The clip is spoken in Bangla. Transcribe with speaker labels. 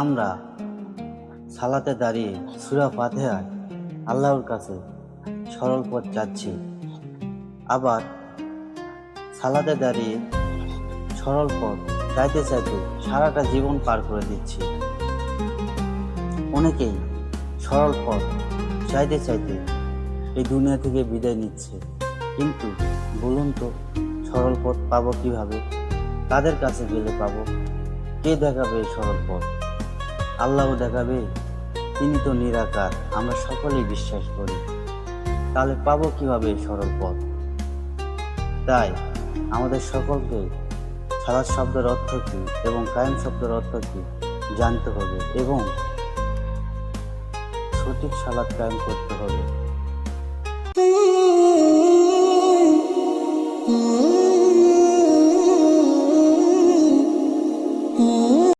Speaker 1: আমরা সালাতে দাঁড়িয়ে সুরা ফাতেহায় আল্লাহর কাছে সরল পথ চাচ্ছি আবার সালাতে দাঁড়িয়ে সরল পথ চাইতে চাইতে সারাটা জীবন পার করে দিচ্ছি। অনেকেই সরল পথ চাইতে চাইতে এই দুনিয়া থেকে বিদায় নিচ্ছে। কিন্তু বলুন তো, সরল পথ পাবো কীভাবে? কাদের কাছে গেলে পাবো? কে দেখাবে এই সরল পথ? আল্লাহ দেখাবে তিনি তো নিরাকার, আমরা সকলেই বিশ্বাস করি। তাহলে পাবো কীভাবে এই সরল পথ? তাই আমাদের সকলকে সালাদ শব্দের অর্থ কী এবং কায়েম শব্দের অর্থ কী জানতে হবে এবং সঠিক সালাদ কায়েম করতে হবে।